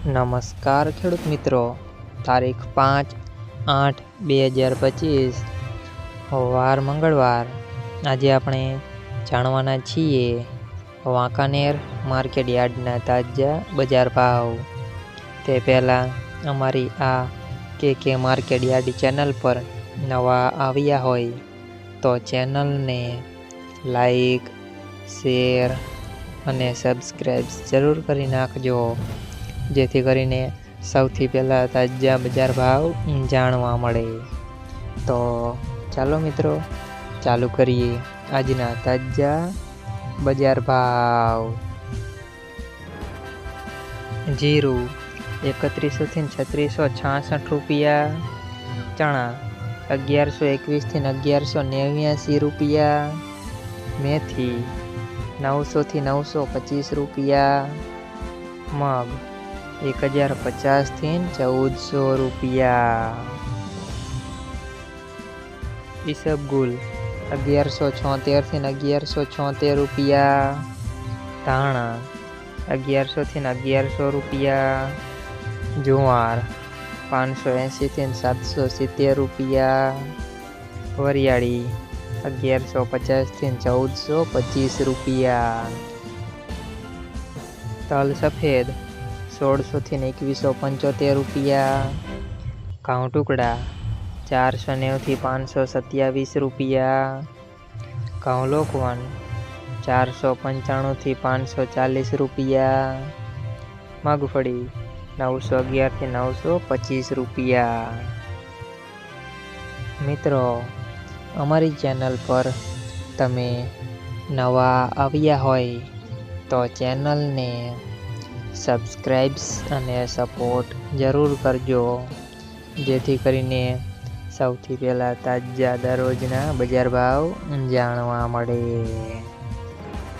નમસ્કાર ખેડૂત મિત્રો. તારીખ પાંચ આઠ બે હજાર પચીસ. વાર મંગળવાર. આજે આપણે જાણવાના છીએ વાંકાનેર માર્કેટ યાર્ડના તાજા બજાર ભાવ. તે પહેલાં અમારી આ કે કે માર્કેટ યાર્ડ ચેનલ પર નવા આવ્યા હોય તો ચેનલને લાઈક, શેર અને સબસ્ક્રાઈબ જરૂર કરી નાખજો. જેથી કરીને સૌથી પહેલાં તાજા બજાર ભાવ જાણવા મળે. તો ચાલો મિત્રો, ચાલુ કરીએ આજના તાજા બજાર ભાવ. જીરું એકત્રીસોથી છત્રીસો છાસઠ રૂપિયા, ચણા અગિયારસો એકવીસથી અગિયારસો નેવ્યાસી રૂપિયા, મેથી નવસોથી નવસો પચીસ રૂપિયા, મગ એક હજાર પચાસથી ચૌદસો રૂપિયા. ઈસબગુલ અગિયારસો છોતેરથી અગિયારસો છોતેર રૂપિયા. ધાણા, અગિયારસોથી અગિયારસો રૂપિયા. જુવાર, પાંચસો એંશીથી સાતસો સિત્તેર રૂપિયા. વરિયાળી, અગિયારસો પચાસથી ચૌદસો પચીસ રૂપિયા. તલ સફેદ સોળસોથી એકવીસો પંચોતેર રૂપિયા. ઘઉં ટુકડા ચારસો નેવથી પાંચસો સત્યાવીસ રૂપિયા. ઘઉં લોકવન ચારસો પંચાણુંથી પાંચસો ચાલીસ રૂપિયા. મગફળી નવસો અગિયારથી નવસો પચીસ રૂપિયા. મિત્રો, અમારી ચેનલ પર તમે નવા આવ્યા હોય તો ચેનલને સબસ્ક્રાઈબ્સ અને સપોર્ટ જરૂર કરજો. જેથી કરીને સૌથી પહેલાં તાજા દરરોજના બજાર ભાવ જાણવા મળે.